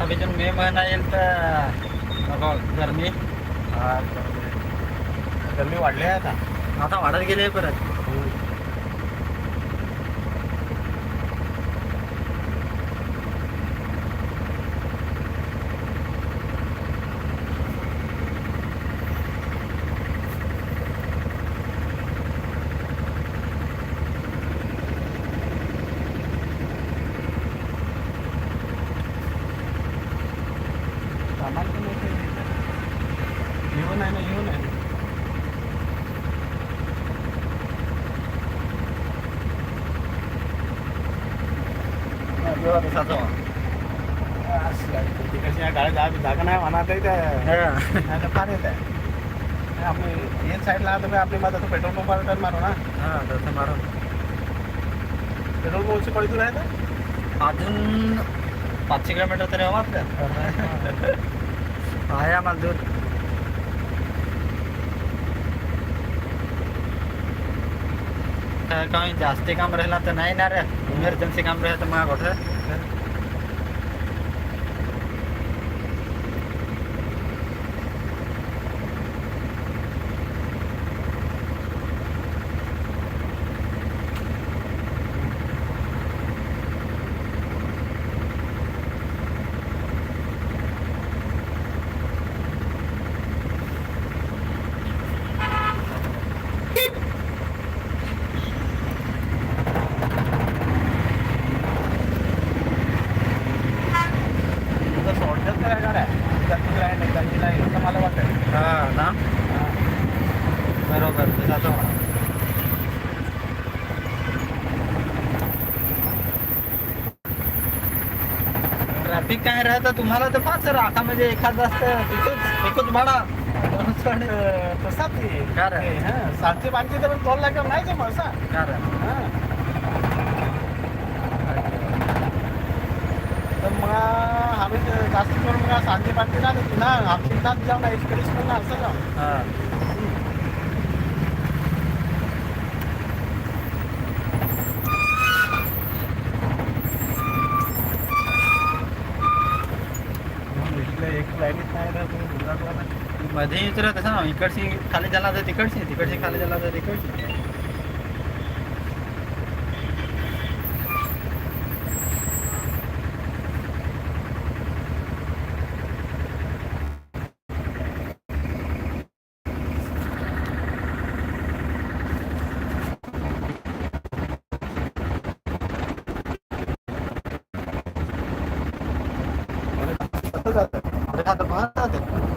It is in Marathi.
मे महिना येईल तर नको, गरमी. गरमी. वाढली आहे आता. आता वाढत गेले परत सामान पण येते येऊन आहे ना येऊन आहे जागा नाही म्हणा तरी त्या. नाही तर फार येत आहे. नाही, आपली एक साईडला आपली पेट्रोल पंपावर टर्न मारू ना. हा तसं मारून पेट्रोल पंपची पळी दूर आहे ना अजून पाचशे किलोमीटर तरी हवा आपल्या आहे आम्हाला दूर. काय काही जास्ती काम राहिलं तर नाही ना रे इमर्जन्सी काम राहिलं तर मग गाड्या आहे असं मला वाटतं हा ना बरोबर जातो ट्रॅफिक काय राहतं तुम्हाला तर सर आता म्हणजे एखाद असतं तिथंच एकच भाडा दोनच गाडी. तसा ते? ते, हं, सातशे पाचशे तर दोन लाख नाही जमा असा रे? हं. तर मग आम्ही ते जास्त करून मग सांजे पाचशे ना देतो ना आमची नाच जाऊ ना एक्सप्रेस पण ना असं जाऊ हा. एक लाईनीत नाही ना तुम्ही गुजरातला ना मध्ये उतरत असं ना इकडची खाली झाला तर तिकडची तिकडची खाली झाला तर तिकडची कसं जातं आपल्या खातं बाहेर जाते.